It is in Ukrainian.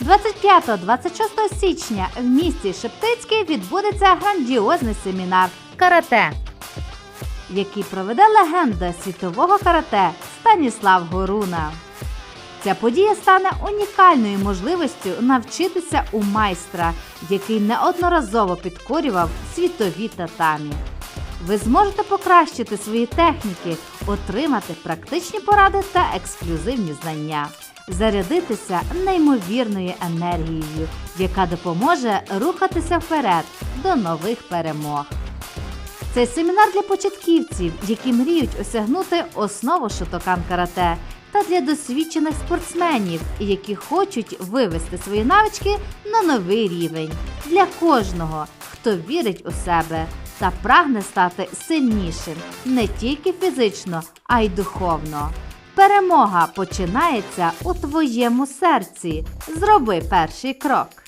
25-26 січня в місті Шептицький відбудеться грандіозний семінар карате, який проведе легенда світового карате Станіслав Горуна. Ця подія стане унікальною можливістю навчитися у майстра, який неодноразово підкорював світові татамі. Ви зможете покращити свої техніки, отримати практичні поради та ексклюзивні знання, зарядитися неймовірною енергією, яка допоможе рухатися вперед до нових перемог. Цей семінар для початківців, які мріють осягнути основу шотокан карате, та для досвідчених спортсменів, які хочуть вивести свої навички на новий рівень. Для кожного, хто вірить у себе та прагне стати сильнішим не тільки фізично, а й духовно. Перемога починається у твоєму серці. Зроби перший крок.